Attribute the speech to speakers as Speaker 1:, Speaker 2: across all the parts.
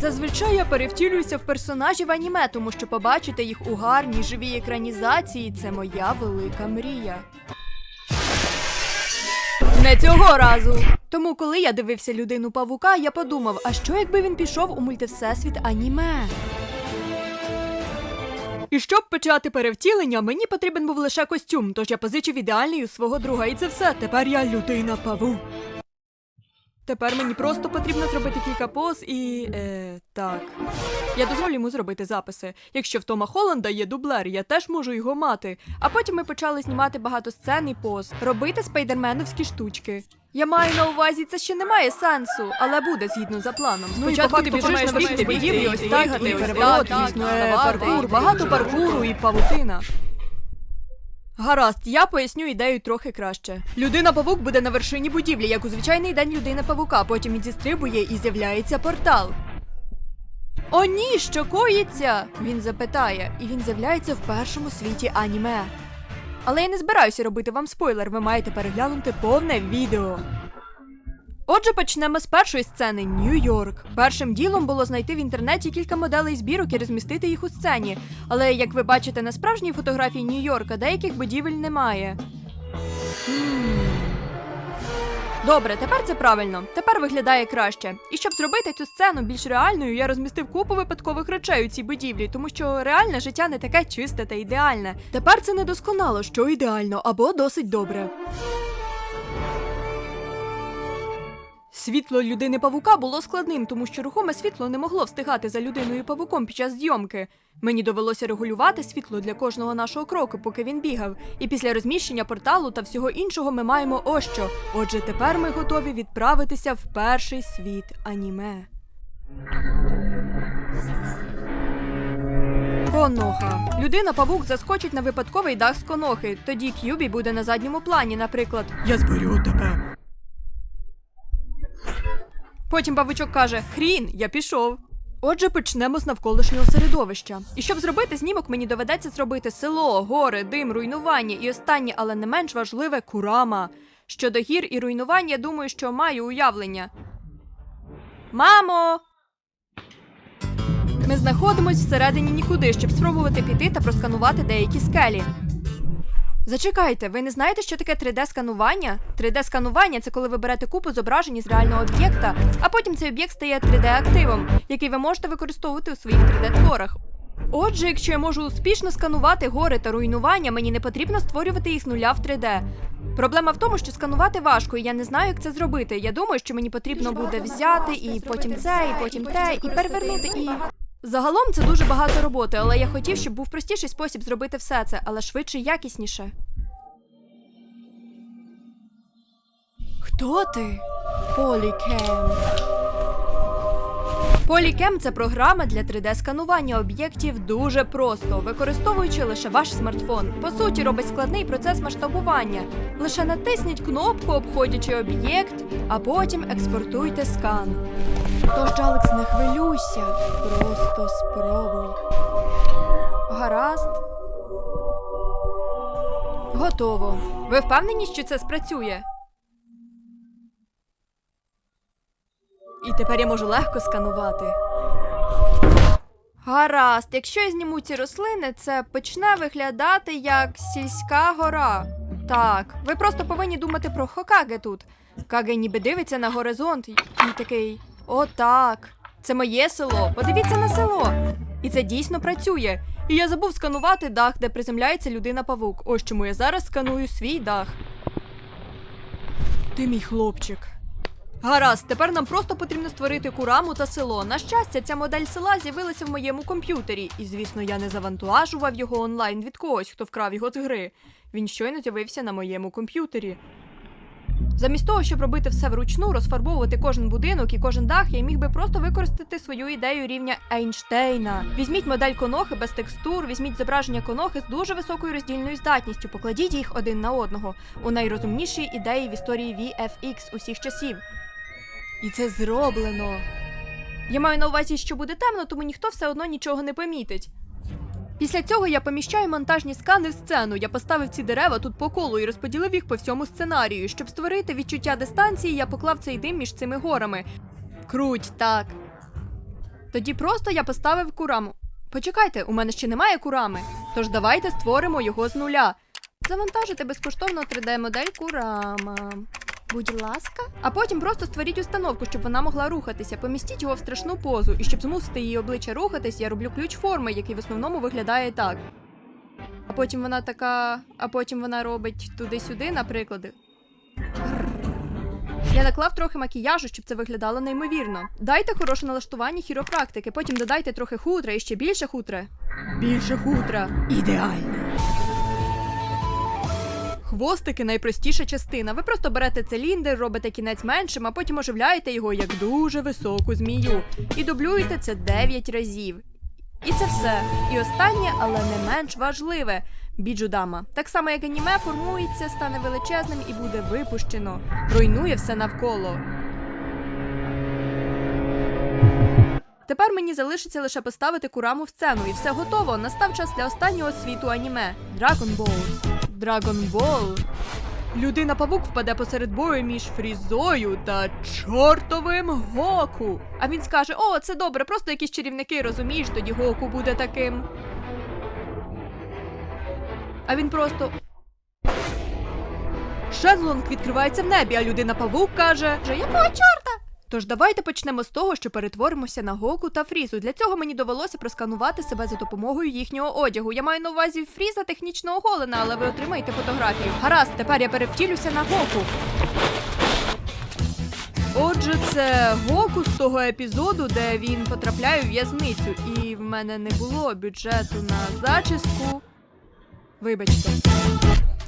Speaker 1: Зазвичай я перевтілююся в персонажів аніме, тому що побачити їх у гарній живій екранізації це моя велика мрія. Не цього разу. Тому, коли я дивився людину павука, я подумав, а що якби він пішов у мультивсесвіт аніме? І щоб почати перевтілення, мені потрібен був лише костюм, тож я позичив ідеальний у свого друга, і це все. Тепер я людина павук. Тепер мені просто потрібно зробити кілька поз і. Е, так. Я дозволю йому зробити записи. Якщо в Тома Холланда є дублер, я теж можу його мати. А потім ми почали знімати багато сцен і поз, робити спайдерменовські штучки. Я маю на увазі, це ще не має сенсу, але буде згідно за планом.
Speaker 2: Ну, і по факту ти бігти, бігти,
Speaker 1: ось
Speaker 2: і
Speaker 1: так, і
Speaker 2: ось
Speaker 1: переворот,
Speaker 2: так, так,
Speaker 1: е,
Speaker 2: вставати,
Speaker 1: паркур, багато паркуру і павутина. Гаразд, я поясню ідею трохи краще. Людина павук буде на вершині будівлі, як у звичайний день людини павука. Потім зістрибує і з'являється портал. О, ні, що коїться? Він запитає, і він з'являється в першому світі аніме. Але я не збираюся робити вам спойлер, ви маєте переглянути повне відео. Отже, почнемо з першої сцени Нью-Йорк. Першим ділом було знайти в інтернеті кілька моделей збірок і розмістити їх у сцені. Але як ви бачите на справжній фотографії Нью-Йорка, деяких будівель немає. Добре, тепер це правильно. Тепер виглядає краще. І щоб зробити цю сцену більш реальною, я розмістив купу випадкових речей у цій будівлі, тому що реальне життя не таке чисте та ідеальне. Тепер це недосконало, що ідеально або досить добре. Світло людини павука було складним, тому що рухоме світло не могло встигати за людиною павуком під час зйомки. Мені довелося регулювати світло для кожного нашого кроку, поки він бігав. І після розміщення порталу та всього іншого ми маємо ось що. Отже, тепер ми готові відправитися в перший світ аніме. Коноха. Людина павук заскочить на випадковий дах з конохи. Тоді К'юбі буде на задньому плані, наприклад.
Speaker 2: Я зберу тебе.
Speaker 1: Потім павучок каже: Хрін, я пішов. Отже, почнемо з навколишнього середовища. І щоб зробити знімок, мені доведеться зробити село, гори, дим, руйнування і останнє, але не менш важливе курама. Щодо гір і руйнувань, я думаю, що маю уявлення. Мамо! Ми знаходимось всередині нікуди, щоб спробувати піти та просканувати деякі скелі. Зачекайте, ви не знаєте, що таке 3D-сканування? 3D-сканування це коли ви берете купу зображень із реального об'єкта, а потім цей об'єкт стає 3D-активом, який ви можете використовувати у своїх 3D-творах. Отже, якщо я можу успішно сканувати гори та руйнування, мені не потрібно створювати їх з нуля в 3D. Проблема в тому, що сканувати важко, і я не знаю, як це зробити. Я думаю, що мені потрібно буде взяти і потім це, і потім те, і перевернути, і. Загалом це дуже багато роботи, але я хотів, щоб був простіший спосіб зробити все це, але швидше і якісніше. Хто ти? Полікем. Полікем це програма для 3D-сканування об'єктів дуже просто, використовуючи лише ваш смартфон. По суті, робить складний процес масштабування. Лише натисніть кнопку, обходячи об'єкт, а потім експортуйте скан. Тож, Алекс, не хвилюйся, просто спробуй. Гаразд. Готово. Ви впевнені, що це спрацює? І тепер я можу легко сканувати. Гаразд, якщо я зніму ці рослини, це почне виглядати як сільська гора. Так, ви просто повинні думати про Хокаге тут. Каге ніби дивиться на горизонт і такий: О, так, це моє село. Подивіться на село. І це дійсно працює. І я забув сканувати дах, де приземляється людина павук. Ось чому я зараз сканую свій дах. Ти мій хлопчик. Гаразд, тепер нам просто потрібно створити кураму та село. На щастя, ця модель села з'явилася в моєму комп'ютері, і звісно, я не завантажував його онлайн від когось, хто вкрав його з гри. Він щойно з'явився на моєму комп'ютері. Замість того, щоб робити все вручну, розфарбовувати кожен будинок і кожен дах, я міг би просто використати свою ідею рівня Ейнштейна. Візьміть модель конохи без текстур, візьміть зображення конохи з дуже високою роздільною здатністю, покладіть їх один на одного у найрозумнішій ідеї в історії VFX усіх часів. І це зроблено. Я маю на увазі, що буде темно, тому ніхто все одно нічого не помітить. Після цього я поміщаю монтажні скани в сцену. Я поставив ці дерева тут по колу і розподілив їх по всьому сценарію. Щоб створити відчуття дистанції, я поклав цей дим між цими горами. Круть, так. Тоді просто я поставив кураму. Почекайте, у мене ще немає курами. Тож давайте створимо його з нуля. Завантажити безкоштовно 3D-модель курама. Будь ласка. А потім просто створіть установку, щоб вона могла рухатися. Помістіть його в страшну позу, і щоб змусити її обличчя рухатись, я роблю ключ форми, який в основному виглядає так. А потім вона така. А потім вона робить туди-сюди, наприклад. Я наклав трохи макіяжу, щоб це виглядало неймовірно. Дайте хороше налаштування хіропрактики, потім додайте трохи хутра і ще більше хутра. Більше хутра.
Speaker 2: Ідеально.
Speaker 1: Хвостики найпростіша частина. Ви просто берете циліндр, робите кінець меншим, а потім оживляєте його як дуже високу змію. І дублюєте це 9 разів. І це все. І останнє, але не менш важливе. Біджудама. Так само, як аніме, формується, стане величезним і буде випущено. Руйнує все навколо. Тепер мені залишиться лише поставити кураму в сцену, і все готово. Настав час для останнього світу аніме Dragon Balls. Ball. Людина павук впаде посеред бою між Фрізою та чортовим Гоку. А він скаже: О, це добре, просто якісь чарівники, розумієш, тоді Гоку буде таким. А він просто. Шенлонг відкривається в небі, а людина павук каже: «Же, Якого чорта? Тож давайте почнемо з того, що перетворимося на Гоку та Фрізу. Для цього мені довелося просканувати себе за допомогою їхнього одягу. Я маю на увазі Фріза технічно оголена, але ви отримаєте фотографію. Гаразд, тепер я перевтілюся на Гоку. Отже, це Гоку з того епізоду, де він потрапляє у в'язницю, і в мене не було бюджету на зачіску. Вибачте.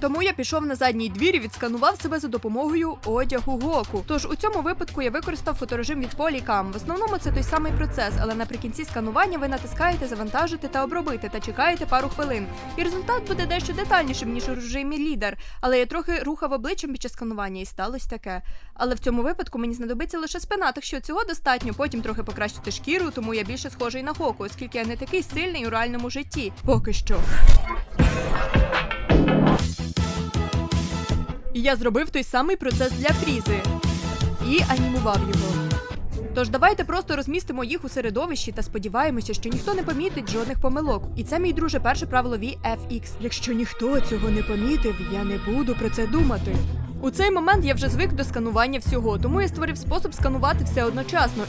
Speaker 1: Тому я пішов на задній двір і відсканував себе за допомогою одягу Гоку. Тож у цьому випадку я використав фоторежим від Polycam. В основному це той самий процес, але наприкінці сканування ви натискаєте завантажити та обробити та чекаєте пару хвилин. І результат буде дещо детальнішим, ніж у режимі лідер. Але я трохи рухав обличчям під час сканування, і сталося таке. Але в цьому випадку мені знадобиться лише спина, так що цього достатньо. Потім трохи покращити шкіру, тому я більше схожий на Гоку, оскільки я не такий сильний у реальному житті. Поки що. Я зробив той самий процес для фрізи і анімував його. Тож давайте просто розмістимо їх у середовищі та сподіваємося, що ніхто не помітить жодних помилок. І це мій друже перше правило VFX. Якщо ніхто цього не помітив, я не буду про це думати. У цей момент я вже звик до сканування всього, тому я створив спосіб сканувати все одночасно.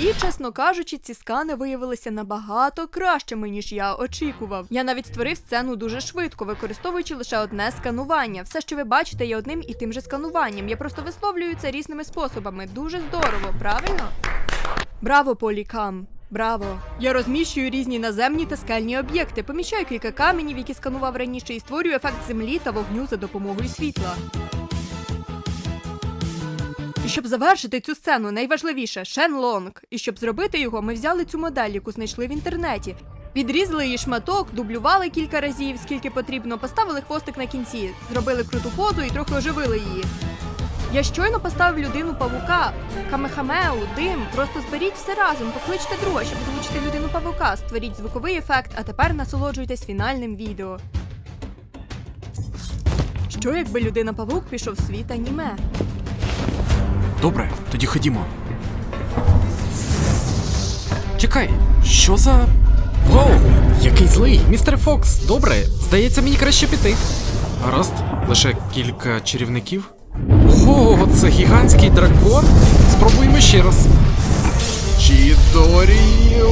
Speaker 1: І, чесно кажучи, ці скани виявилися набагато кращими, ніж я очікував. Я навіть створив сцену дуже швидко, використовуючи лише одне сканування. Все, що ви бачите, є одним і тим же скануванням. Я просто висловлюю це різними способами. Дуже здорово, правильно? Браво, Полікам! Браво! Я розміщую різні наземні та скельні об'єкти, поміщаю кілька каменів, які сканував раніше, і створюю ефект землі та вогню за допомогою світла. І щоб завершити цю сцену, найважливіше Шен Лонг. І щоб зробити його, ми взяли цю модель, яку знайшли в інтернеті. Відрізали її шматок, дублювали кілька разів, скільки потрібно, поставили хвостик на кінці, зробили круту позу і трохи оживили її. Я щойно поставив людину павука, камехамеу, дим. Просто зберіть все разом, покличте друга, щоб озвучити людину павука, створіть звуковий ефект, а тепер насолоджуйтесь фінальним відео. Що якби людина павук пішов в світ аніме?
Speaker 3: Добре, тоді ходімо. Чекай, що за. Воу, який злий, містер Фокс. Добре, здається, мені краще піти. Гаразд, лише кілька чарівників. О, це гігантський дракон. Спробуємо ще раз. Чідоріо.